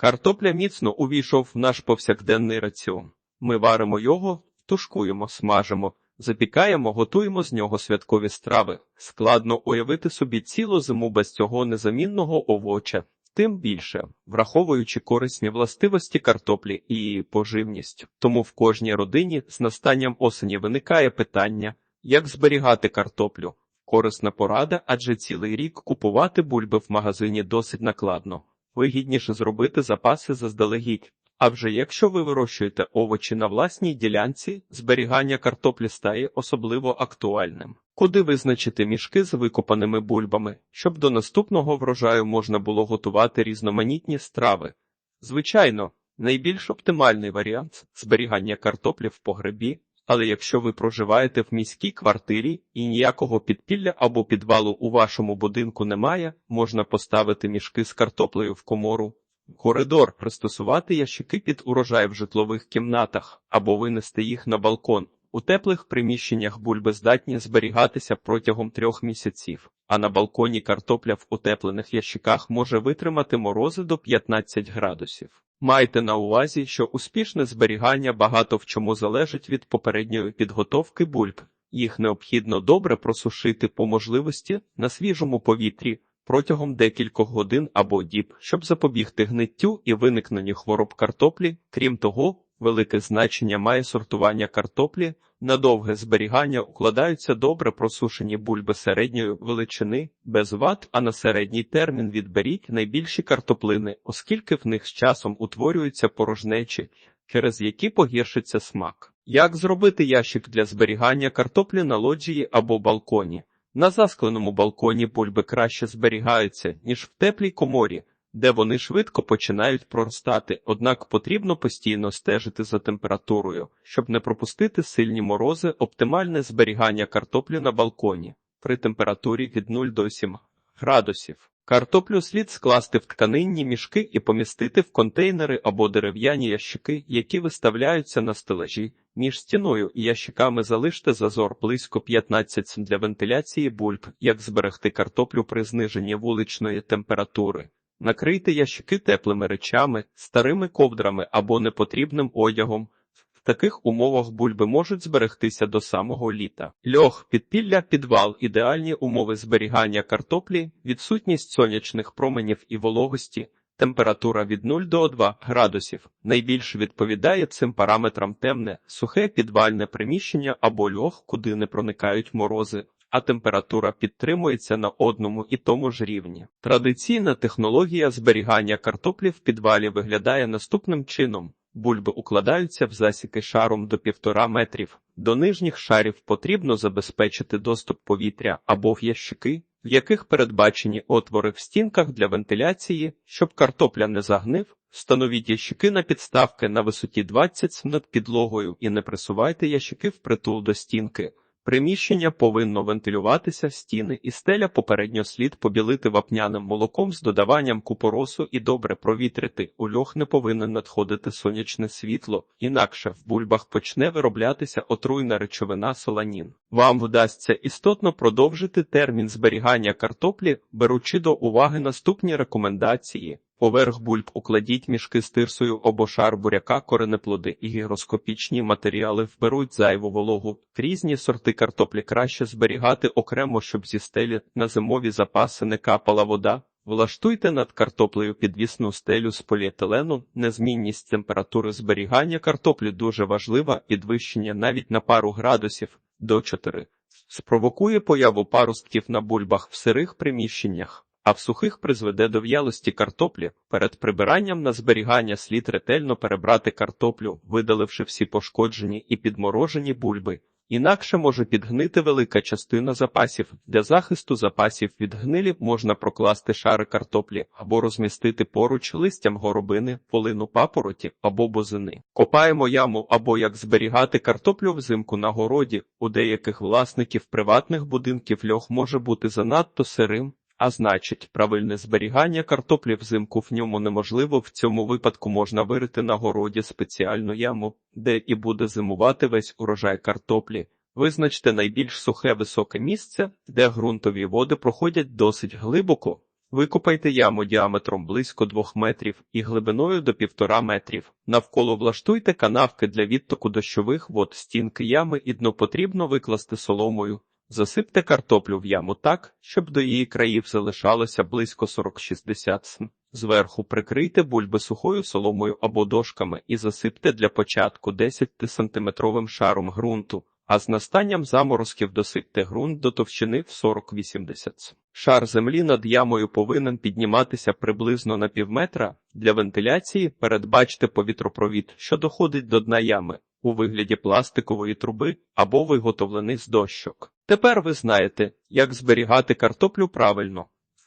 Картопля міцно увійшов в наш повсякденний раціон. Ми варимо його, тушкуємо, смажимо, запікаємо, готуємо з нього святкові страви. Складно уявити собі цілу зиму без цього незамінного овоча. Тим більше, враховуючи корисні властивості картоплі і її поживність. Тому в кожній родині з настанням осені виникає питання, як зберігати картоплю. Корисна порада, адже цілий рік купувати бульби в магазині досить накладно. Вигідніше зробити запаси заздалегідь. А вже якщо ви вирощуєте овочі на власній ділянці, зберігання картоплі стає особливо актуальним. Куди визначити мішки з викопаними бульбами, щоб до наступного врожаю можна було готувати різноманітні страви? Звичайно, найбільш оптимальний варіант зберігання картоплі в погребі, але якщо ви проживаєте в міській квартирі і ніякого підпілля або підвалу у вашому будинку немає, можна поставити мішки з картоплею в комору. Коридор пристосувати ящики під урожай в житлових кімнатах або винести їх на балкон. У теплих приміщеннях бульби здатні зберігатися протягом трьох місяців, а на балконі картопля в утеплених ящиках може витримати морози до 15 градусів. Майте на увазі, що успішне зберігання багато в чому залежить від попередньої підготовки бульб. Їх необхідно добре просушити по можливості на свіжому повітрі протягом декількох годин або діб, щоб запобігти гниттю і виникненню хвороб картоплі. Крім того, велике значення має сортування картоплі. На довге зберігання укладаються добре просушені бульби середньої величини без ват, а на середній термін відберіть найбільші картоплини, оскільки в них з часом утворюються порожнечі, через які погіршиться смак. Як зробити ящик для зберігання картоплі на лоджії або балконі? На заскленому балконі бульби краще зберігаються, ніж в теплій коморі, де вони швидко починають проростати, однак потрібно постійно стежити за температурою, щоб не пропустити сильні морози, оптимальне зберігання картоплі на балконі при температурі від 0 до 7 градусів. Картоплю слід скласти в тканинні мішки і помістити в контейнери або дерев'яні ящики, які виставляються на стелажі. Між стіною і ящиками залиште зазор близько 15 см для вентиляції бульб, як зберегти картоплю при зниженні вуличної температури. Накрийте ящики теплими речами, старими ковдрами або непотрібним одягом. В таких умовах бульби можуть зберегтися до самого літа. Льох, підпілля, підвал, ідеальні умови зберігання картоплі, відсутність сонячних променів і вологості, температура від 0 до 2 градусів. Найбільше відповідає цим параметрам темне, сухе підвальне приміщення або льох, куди не проникають морози. А температура підтримується на одному і тому ж рівні. Традиційна технологія зберігання картоплі в підвалі виглядає наступним чином: бульби укладаються в засіки шаром до півтора метрів. До нижніх шарів потрібно забезпечити доступ повітря або в ящики, в яких передбачені отвори в стінках для вентиляції, щоб картопля не загнив. Встановіть ящики на підставки на висоті 20 см над підлогою і не присувайте ящики впритул до стінки. Приміщення повинно вентилюватися, стіни і стеля попередньо слід побілити вапняним молоком з додаванням купоросу і добре провітрити. У льох не повинен надходити сонячне світло, інакше в бульбах почне вироблятися отруйна речовина соланін. Вам вдасться істотно продовжити термін зберігання картоплі, беручи до уваги наступні рекомендації. Поверх бульб укладіть мішки з тирсою або шар буряка, коренеплоди і гігроскопічні матеріали вберуть зайву вологу. Різні сорти картоплі краще зберігати окремо, щоб зі стелі на зимові запаси не капала вода. Влаштуйте над картоплею підвісну стелю з поліетилену. Незмінність температури зберігання картоплі дуже важлива, підвищення навіть на пару градусів до 4. Спровокує появу паростків на бульбах в сирих приміщеннях а в сухих призведе до в'ялості картоплі. Перед прибиранням на зберігання слід ретельно перебрати картоплю, видаливши всі пошкоджені і підморожені бульби. Інакше може підгнити велика частина запасів. Для захисту запасів від гнилі можна прокласти шари картоплі або розмістити поруч листям горобини, полину папороті або бозини. Копаємо яму або як зберігати картоплю взимку на городі. У деяких власників приватних будинків льох може бути занадто сирим, а значить, правильне зберігання картоплі взимку в ньому неможливо. В цьому випадку можна вирити на городі спеціальну яму, де і буде зимувати весь урожай картоплі. Визначте найбільш сухе високе місце, де ґрунтові води проходять досить глибоко. Викопайте яму діаметром близько 2 метрів і глибиною до 1,5 метрів. Навколо влаштуйте канавки для відтоку дощових вод, стінки ями і дно потрібно викласти соломою. Засипте картоплю в яму так, щоб до її країв залишалося близько 40-60 см. Зверху прикрийте бульби сухою соломою або дошками і засипте для початку 10-сантиметровим шаром ґрунту, а з настанням заморозків досипте ґрунт до товщини в 40-80 см. Шар землі над ямою повинен підніматися приблизно на півметра. Для вентиляції передбачте повітропровід, що доходить до дна ями у вигляді пластикової труби або виготовлений з дощок. Тепер ви знаєте, як зберігати картоплю правильно.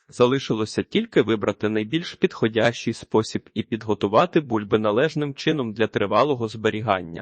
Залишилося тільки вибрати найбільш підходящий спосіб і підготувати бульби належним чином для тривалого зберігання.